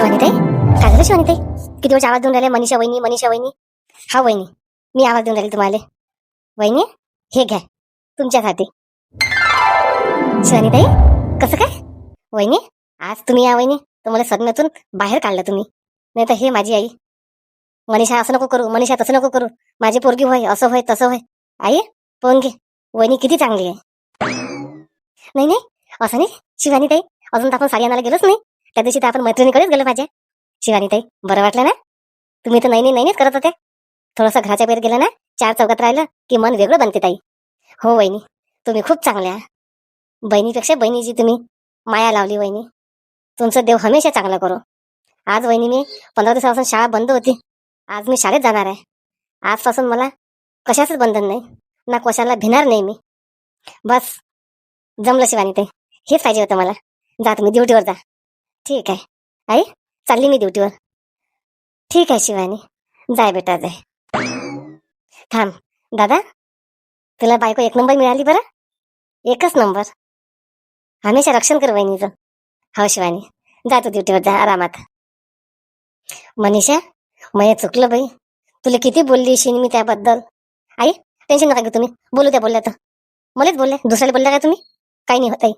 शिवानीताई? काय झालं शिवानीताई? किती वेळ आवाज देऊन राहिले? मनीषा वहिनी मनीषा वहिनी. हा वहिनी मी आवाज देऊन राहिले तुम्हाला. वहिनी हे घ्या तुमच्यासाठी शिवानीताई कसं काय? वहिनी आज तुम्ही या वहिनी. तुम्हाला सदम्यातून बाहेर काढलं तुम्ही. नाही तर हे माझी आई. मनीषा असं नको करू. मनीषा तसं नको करू. माझी पोरगी होय असं होय तसं होय. आई पाहून घे. वहिनी किती चांगली आहे. नाही नाही असं नाही. शिवानीताई अजून तर आपण साडी आणायला गेलोच नाही. त्या दिवशी तर आपण मैत्रिणीकडेच गेलो पाहिजे. शिवानी ताई बरं वाटलं ना? तुम्ही तर नाही नाही नाहीच करत होते. थोडंसं घराच्या बाहेर गेलं ना चार चौकात राहिलं की मन वेगळं बनते ताई. हो वहिनी तुम्ही खूप चांगल्या. बहिणीपेक्षा बहिणीची तुम्ही माया लावली वहिनी. तुमचं देव हमेशा चांगलं करो. आज वहिनी मी पंधरा दिवसापासून शाळा बंद होती. आज मी शाळेत जाणार आहे. आजपासून मला कशाचंच बंधन नाही. ना कशाला भिणार नाही मी. बस जमलं शिवानी ते हेच पाहिजे होतं मला. जा तुम्ही ड्युटीवर जा. ठीक आहे. आई चालली मी ड्युटीवर ठीक आहे शिवानी. जाय बेटा जाय. थांब. दादा तुला बायको एक नंबर मिळाली बरं? एकच नंबर हमेशा रक्षण कर वहिनीचं. हो शिवानी. जा तू ड्युटीवर जा आरामात. मनीषा मय चुकलं बाई. तुला किती बोलली शिन मी त्याबद्दल? आई टेन्शन नका घेऊ तुम्ही. बोलू द्या बोलल्या तर मलाच बोलले. दुसऱ्याला बोलल्या का तुम्ही? काही नाही होत आई.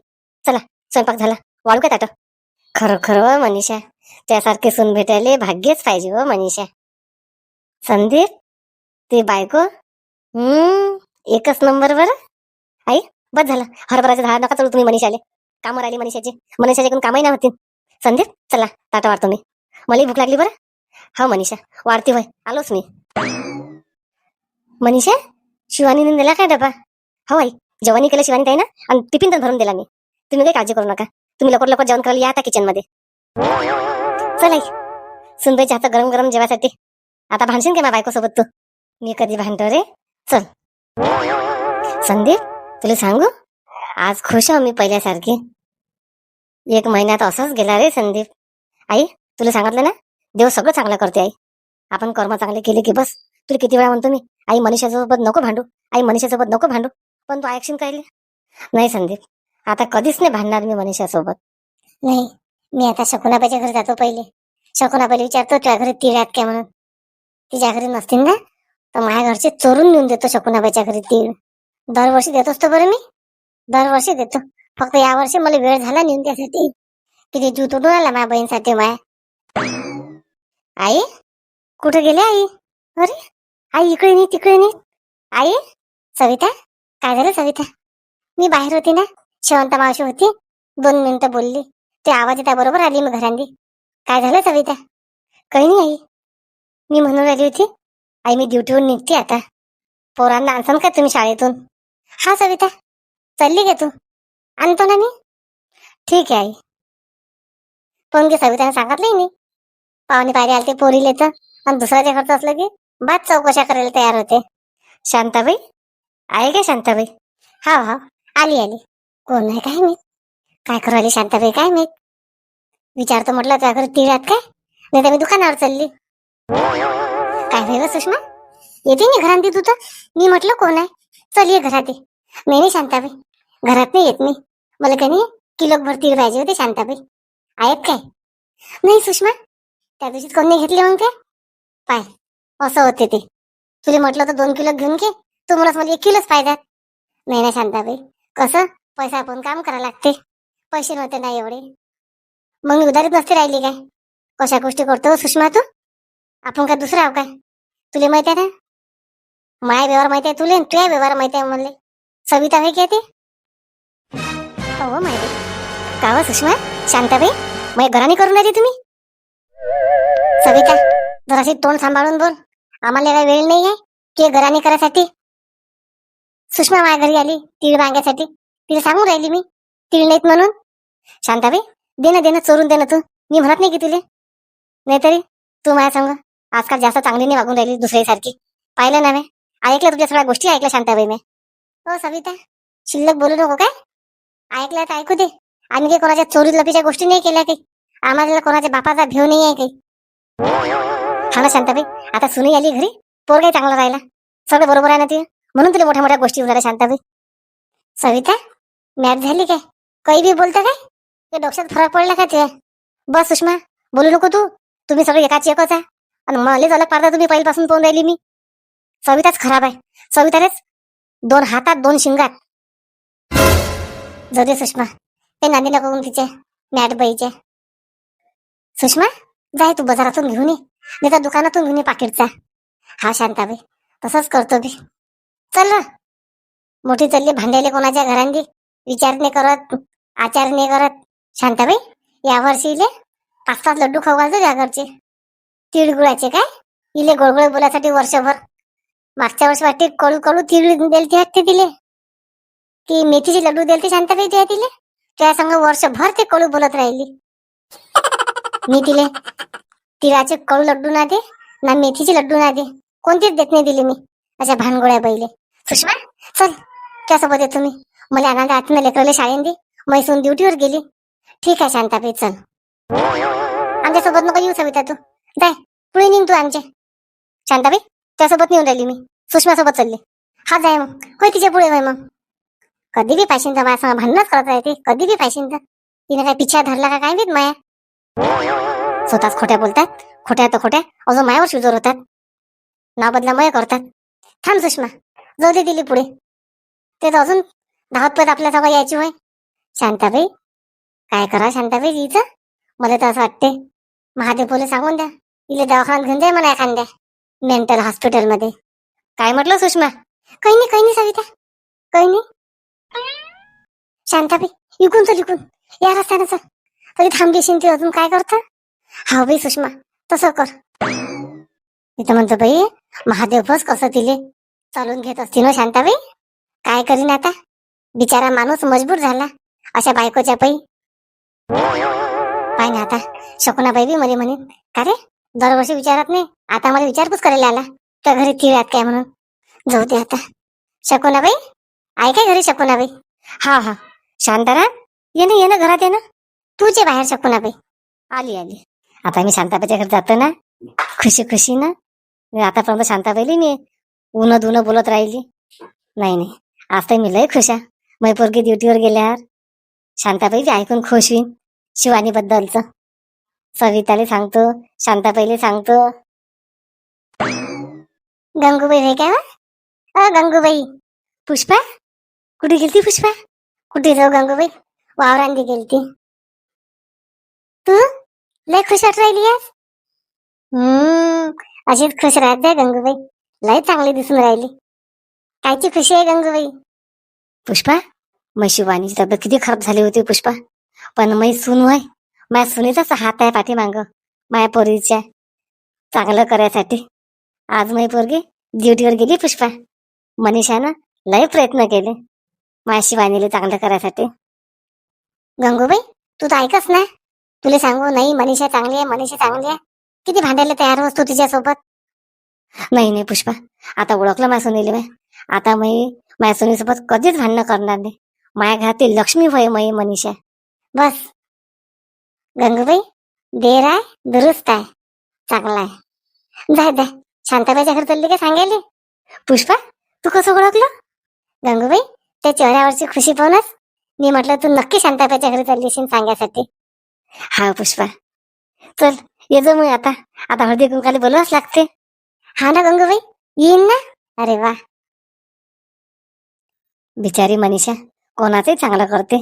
चला स्वयंपाक झाला. वाळू काय ताटं? खरोखर व हो, मनीषा. त्यासारखे सून भेटायले भाग्यच पाहिजे व मनीषा. संदीप ते बायको? हम्म एकच नंबर बर. आई बस झालं. हरभराचे झाड नका चढू तुम्ही मनीषाले. कामं राहिली मनीषाची. मनीषाचे कामही नाही होतील संदीप चला ताटा वाढतो मी. मलाही भूक लागली बरं. हो मनीषा वाढते होय. आलोच मी. मनीषा शिवानीने दिला काय डबा? हो आई. जेवणी केलं शिवानी ताई ना आणि टिफिन तर भरून दिला मी. तुम्ही काही काळजी करू नका. तुम्ही लवकर लवकर जेवण करायला या आता किचनमध्ये. चल जास्त सुनबाईच्या गरम गरम जेवायसाठी. आता भांडशील का बायको सोबत तू? मी कधी भांडतो रे? चल. संदीप तुला सांगू? आज खुश आहो मी पहिल्यासारखी. एक महिन्यात असाच गेला रे संदीप. आई तुला सांगितलं ना? देव सगळं चांगलं करते आई. आपण कर्म चांगले केले की बस. तुला किती वेळा म्हणतो मी आई मनुष्यासोबत नको भांडू. आई मनुष्यासोबत नको भांडू. पण तू ऐकशील काय नाही संदीप. आता कधीच नाही भांडणार मी मनुष्यासोबत नाही मी आता शकुनाबाईच्या घरी जातो पहिले. शकुनाबाई विचारतो तुझ्या घरी तीळ आहेत काय म्हणून? तिच्या घरी नसतील ना. तर माझ्या घरचे चोरून नेऊन देतो शकुनाबाईच्या घरी तीळ. दरवर्षी देत असतो बरं मी? दरवर्षी देतो. फक्त यावर्षी मला वेळ झाला नेऊन त्यासाठी किती जीव तुटून आला माझ्या बहीणसाठी माय. आई? कुठे गेले आई? अरे आई इकडे नाही तिकडे नाही. आई? सविता? काय झालं सविता? मी बाहेर होती ना? शेवंता मावशी होती. दोन मिनिटं बोलली. ते आवाज येता बरोबर आली मी घरांनी. काय झालं सविता? काही नाही आई. मी म्हणून आली होती. आई मी ड्युटीवरून निघते आता. पोरांना आणसान का तुम्ही शाळेतून? हा सविता. चालली का तू. आणतो ना मी. ठीक आहे आई. पण घे सविताने सांगितलंय मी. पाहुणे पायरे आले ते पोरीले तर आणि दुसऱ्याच्या घरचं असलं की बाद चौकशा करायला तयार होते. शांताबाई? आहे का शांताबाई? हा हा आली आली. कोण आहे काय मी काय करू आली शांताबाई काय मी विचारतो म्हटलं त्या घरी तिळ्यात काय? नाही तर मी दुकानावर चालली. काय वेगळं सुषमा? येते मी घरात तू तर. मी म्हटलं कोण आहे? चल ये घरात ये. नाही नाही शांताबाई. घरात नाही येत मी. मला काही नाही किलो भर तीळ पाहिजे होते शांताबाई. आहेत काय? नाही सुषमा. त्या दिवशी कोण नाही घेतले मग ते? पाय. असं होते ते. तुला म्हटलं तर दोन किलो घेऊन घे. तू मला एक किलोच पाहिजे. नाही ना शांताबाई. कसं? पैसा आपण काम करा लागते. पैसे नव्हते ना एवढे. मग मी उधारीत नसते राहिली काय? कशा गोष्टी करतो हो सुषमा तू? आपण काय दुसरं आहो काय? तुला माहिती आहे ना? माया व्यवहार माहिती आहे तुले तुझ्या व्यवहार माहिती आहे म्हणले. सविता भाई की ते? हो माहिती का हो सुषमा? शांताबाई मग घराने करून राहिली तुम्ही? सविता जराशी तोंड सांभाळून बोल. आम्हाला काही वेळ नाही आहे की घराने करायसाठी? सुषमा माझ्या घरी आली तीळ मागण्यासाठी तिला सांगून राहिली मी. तीळ नाहीत म्हणून. शांताबाई दे ना चोरून देणं तू. मी म्हणत नाही की तिले. नाहीतरी तू माझ्या सांग आजकाल जास्त चांगली नाही वागून राहिली दुसऱ्यासारखी. पाहिलं ना मी. ऐकलं तुझ्या सगळ्या गोष्टी ऐकल्या शांताबाई मी. हो सविता. शिल्लक बोलू नको काय? ऐकलं तर ऐकू दे. आम्ही काही कोणाच्या चोरी लपीच्या गोष्टी नाही केल्या काही. आम्हाला कोणाच्या बापाचा भेव नाही आहे काही. हा ना शांताबाई. आता सुनी आली घरी. पोर काही चांगला राहिला सगळं बरोबर आहे ना ते म्हणून तुला मोठ्या मोठ्या गोष्टी होणार शांताबाई. सविता? मॅच झाली काय? काही बी बोलता काय? ते डोक्यात फरक पडला का ते? बस सुषमा बोलू नको तू. तुम्ही सगळे एकाच एकच आहे. आणि मलाच अलग पाडता तुम्ही पहिल्यापासून पाहून राहिली मी. सविताच खराब आहे. सवितानेच दोन हातात दोन शिंगात. जाऊ दे सुषमा. ते नांदी नको करून तिचे मॅट बाईचे. सुषमा जाय तू बाजारातून घेऊन ये. नाही तर दुकानातून घेऊन ये पाकिटचा. हा शांताबाई तसंच करतो बी. चल ना मोठी चलली भांड्याले कोणाच्या घरांनी? विचार नाही करत आचार नाही करत. शांताबाई या वर्षीले पाच पाच लड्डू खाऊ घालतो त्या घरचे. तिळगुळाचे काय? इले गोळगोळ बोलासाठी वर्षभर. मागच्या वर्षी वाटते कडू कडू तिळ दिलते वाटते तिले. ती मेथीचे लड्डू दिलते शांताबाई त्या तिले. त्या संग वर्षभर ते कडू बोलत राहिली. मी तिले तिळाचे कडू लड्डू ना दे ना मेथीचे लड्डू ना दे. कोणतेच देत नाही दिले मी. अशा भानगोळ्या बैले सुषमा चल त्यासोबत येतो मी. मला आनंद आतनं लेकरले शाळेन दे. मैसून ड्युटीवर गेली. ठीक आहे शांताबाई चल. आमच्यासोबत नको येऊ सविता तू. जाय पुढे निघ तू आमच्या. शांताबाई त्यासोबत नेऊन राहिली मी. सुषमासोबत चालली. हा जाय मग. होय तिच्या पुढे होय मग. कधी बी पाहिजे तर माझ्या भांडणच करत राहते. कधी बी पाहिजे तर. तिने काय पिछा धरला का काय माहीत माया? स्वतःच खोट्या बोलतात. खोट्या तर खोट्या. अजून मायावर शिजोर होतात. नाव बदला मय करतात. थांब सुषमा. जाऊ दे दिली पुढे. ते तर अजून धावत पत आपल्या सगळं यायची होय. शांताबाई काय करा शांताबाई हिचं मला तर असं वाटते महादेव बोले सांगून द्या. इले दवाखान्यात घेऊन जाय मला एखाद्या मेंटल हॉस्पिटलमध्ये काय म्हटलं सुषमा? काही नाही काही नाही सविता. काही नाही. शांताबाई इकून चल इकून या रस्त्यानं चल. तरी थांबलीशील ती अजून. काय करतं? हा बाई सुषमा तसं कर. इथं म्हणतो बाई महादेव बस कसं तिले चालून घेत असते ना शांताबाई? काय करीन आता? बिचारा माणूस मजबूर झाला. अशा बायकोच्या पै पाय ना आता. शकुनाबाई बी मध्ये म्हणे का रे? दरवर्षी विचारत नाही. आता मला विचारपूस करायला आला. त्या घरी तिळ्यात काय म्हणून? जाऊ दे आता. शकुनाबाई? आहे काय घरी शकुनाबाई? हा हा. शांतारा? ये ना ये ना घरात ये ना. तूच ये बाहेर शकुनाबाई. आली आली. आता मी शांताबाईच्या घरी जातो ना. खुशी खुशी ना. मी आतापर्यंत शांताबाईली मी उन दुन बोलत राहिली. नाही नाही. आता मी लय खुश आहे. मै पोरगी ड्युटीवर गेल्यावर शांताबाई बी ऐकून खुश होईन शिवानीबद्दलचं. सविताले सांगतो शांताबाईले सांगतो. गंगूबाई नाही काय अ गंगूबाई. पुष्पा? कुठे गेलती पुष्पा? कुठे जाऊ गंगूबाई? वावरांनी गेलती. तू? लय खुश राहिली आज. हम्म अशीच खुश राहते गंगूबाई. लय चांगली दिसून राहिली. कायची खुशी आहे गंगूबाई? पुष्पा मग शिवानीची तब्येत किती खराब झाली होती पुष्पा. पण मै सून होय माझ्या सुनीचाच हात आहे पाठीमाग. माझ्या पोरीच्या चांगलं करायसाठी. आज मै पोरगी ड्युटीवर गेली पुष्पा. मनीषानं लय प्रयत्न केले. माझ्या शिवानीला चांगलं करायसाठी. गंगूबाई तू तर ऐकच ना. तुला सांगू नाही मनीषा चांगली आहे मनीषा चांगली आहे. किती भांडायला तयार होस तू तिच्यासोबत? नाही नाही पुष्पा. आता ओळखलं मा सुनील मी. आता मी माझ्या सुनीसोबत कधीच भांडणं करणार नाही. माझ्या घरातील लक्ष्मी होय मयी मनीषा बस. गंगूबाई देर आहे दुरुस्त आहे. चांगला आहे. जाय जाय. शांताबाईच्या घरी चालली का सांगायले? पुष्पा तू कसं ओळखलं? गंगूबाई त्या चेहऱ्यावरची खुशी पाहूनच मी म्हटलं तू नक्की शांताबाईच्या घरी चालली असेल सांगायसाठी. हा पुष्पा. चल ये जो मग आता. आता हळदी कुंकाला बोलवाच लागते हा ना गंगूबाई? येईन ना? अरे वा. बिचारी मनीषा कोणाचंही चांगलं करते.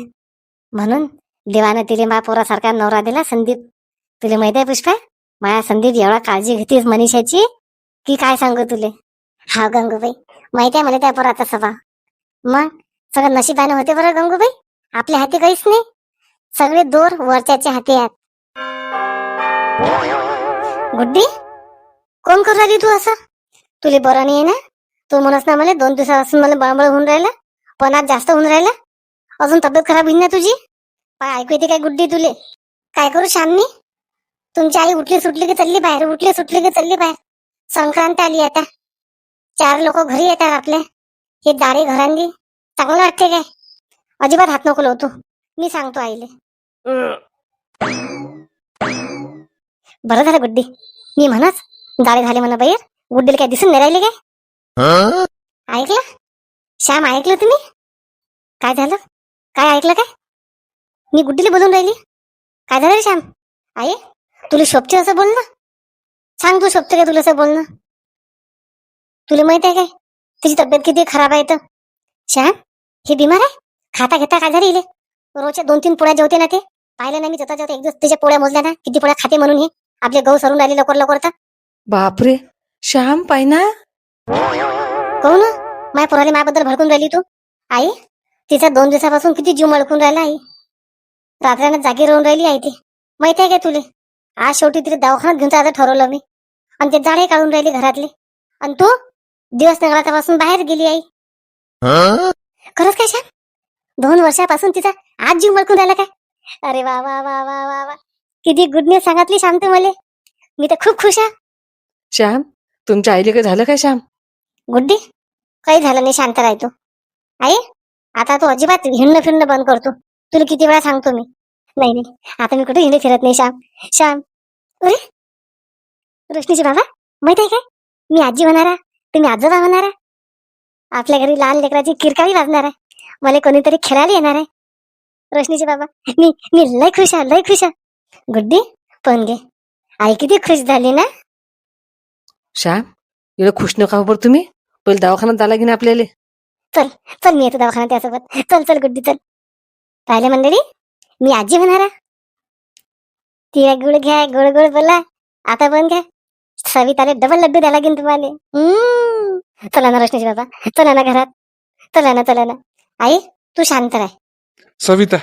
म्हणून देवानं तिले मा पोरासारखा नवरा दिला संदीप. तुले माहीत आहे पुष्पा? माया संदीप एवढा काळजी घेतेस मनीषाची? की काय सांगू तुले? हा गंगूबाई माहिती आहे मला त्या पोराचा स्वभाव. मग सगळं नशिबाने होते बरं गंगूबाई? आपल्या हाती काहीच नाही. सगळे दोर वरच्याच्या हाती आहेत. गुड्डी कोण करू राहिली तू असं? तुले बरं नाही आहे ना? तू म्हणस ना मला दोन दिवसापासून मला बळबळ होऊन राहिला. पण आज जास्त होऊन राहिला. अजून तब्येत खराब होईल ना तुझी? पाय ऐकू येते काय गुड्डी तुले? काय करू श्यामनी तुमची आई उठली सुटली की चालली बाहेर उठली सुटली की चालली बाहेर. संक्रांत आली आता. चार लोक घरी येतात आपल्या. हे दारे घरांनी. चांगलं वाटते काय? अजिबात हात नको लावतो मी सांगतो आईले. बरं झालं गुड्डी. मी म्हणच दारे झाले म्हणा बाहेर. गुड्डीला काय दिसून नाही राहिले काय? ऐकलं? श्याम ऐकलं तुम्ही? काय झालं? काय ऐकलं काय? मी गुड्डीला बोलून राहिली. काय झालं रे श्याम? आई तुला शोभते असं बोलणं? सांग तू शोभते का तुला असं बोलणं? तुला माहीत आहे काय? तिची तब्येत किती खराब आहे तर. श्याम हे बिमार आहे? खाता घेता काय झाली इले? रोजच्या दोन तीन पोळ्या जेवते ना ते? पाहिलं ना मी जता जेवता एक दिवस त्याच्या पोळ्या मोजल्या ना? किती पोळ्या खाते म्हणून हे? आपले गहू सरून राहिले लवकर लवकर तर. बापरे श्याम पाय ना कहू ना? माय पोराले मायाबद्दल भडकून राहिली तू? आई तिचा दोन दिवसापासून किती जीव मळकून राहिला आई? रात्र्यानं जागी राहून राहिली आई ती. माहिती आहे काय तुले? आज शेवटी तिला दवाखान्यात घेऊन जायचं ठरवलं मी. आणि ते जाळे काढून राहिली घरातले. आणि तू दिवस नगरापासून बाहेर गेली आई. खरंच काय श्याम दोन वर्षापासून तिचा आज जीव मळकून राहिला काय? अरे वा वा वा वा वा वा. किती गुड न्यूज सांगितली श्याम तू मले. मी तर खूप खुश आहे. श्याम तुमच्या आईले काय झालं काय श्याम? गुड्डी काही झालं नाही शांत राहतो आई आता तू अजिबात हिंडणं फिरणं बंद करतो तुला किती वेळा सांगतो मी. नाही नाही आता मी कुठे हिंडे फिरत नाही श्याम. श्याम. अरे रोशनीचे बाबा माहीत आहे काय? मी आजी होणार तुम्ही आजोबा होणार आपल्या घरी लहान लेकराची किरकाळी वाजणार आहे. मला कोणीतरी खेळायला येणार आहे. रोशनीचे बाबा मी मी लय खुश आहे लय खुश आहे. गुड्डी पण घे. आई किती खुश झाली ना? श्याम एवढं खुश नका बरं तुम्ही. पहिले दवाखान्यात झाला की नाही आपल्याला. चल मी येतो दवाखान्यात त्यासोबत. चल चल गुड्डी चल. पाहिले मंडळी? मी आजी होणार आहे. तिला गुळ घ्या गोड गोड बोला. आता पण घ्या. सविताले डबल लड्डू द्या लागेल तुम्हाला. हम्म. चला ना रोशनीची बाबा. चला ना घरात. चला ना चला ना. आई तू शांत राह. सविता.